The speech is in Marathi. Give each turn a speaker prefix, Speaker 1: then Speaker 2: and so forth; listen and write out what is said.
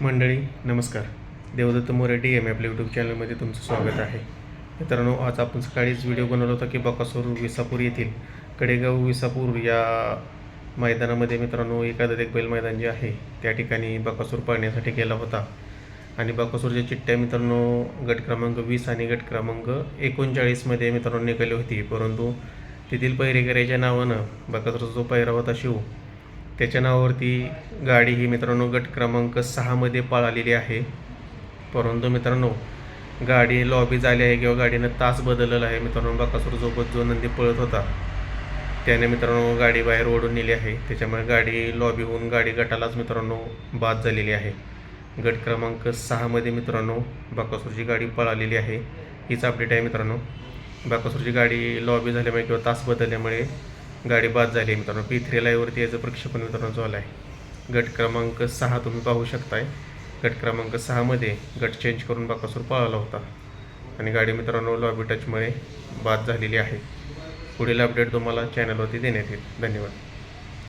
Speaker 1: मंडळी नमस्कार. देवदत्त मोरे डी एम आपल्या यूट्यूब चॅनलमध्ये तुमचं स्वागत आहे. मित्रांनो आज आपण सकाळीच व्हिडिओ बनवला होता की बकासूर विसापूर येथील कडेगाव विसापूर या मैदानामध्ये मित्रांनो एखादं एक बैल मैदान जे आहे त्या ठिकाणी बकासूर पाळण्यासाठी गेला होता. आणि बकासूरच्या चिठ्ठ्या मित्रांनो गट क्रमांक वीस आणि गट क्रमांक एकोणचाळीसमध्ये मित्रांनो निघाली होती. परंतु तेथील पहिरेकऱ्याच्या नावानं बकासूरचा जो पहिरा होता शिव त्याच्या नावावरती गाडी ही मित्रांनो गट क्रमांक सहामध्ये पळालेली आहे. परंतु मित्रांनो गाडी लॉबी झाली आहे किंवा गाडीनं तास बदललेला आहे. मित्रांनो बाकासूरसोबत जो नंदी पळत होता त्याने मित्रांनो गाडी बाहेर ओढून नेली आहे. त्याच्यामुळे गाडी लॉबी होऊन गाडी गटालाच मित्रांनो बाद झालेली आहे. गट क्रमांक सहामध्ये मित्रांनो बाकासूरची गाडी पळालेली आहे. हीच अपडेट आहे मित्रांनो. बाकासूरची गाडी लॉबी झाल्यामुळे किंवा तास बदलल्यामुळे गाडी बाद झाली आहे मित्रांनो. पी थ्री लाईवरती याचं प्रक्षेपण मित्रांनो झालं आहे गट क्रमांक सहा तुम्ही पाहू शकताय. गट क्रमांक सहामध्ये गट चेंज करून बाकासूर पळाला होता. आणि गाडी मित्रांनो लॉबी टचमुळे बाद झालेली आहे. पुढील अपडेट तुम्हाला चॅनलवरती देण्यात येईल. धन्यवाद.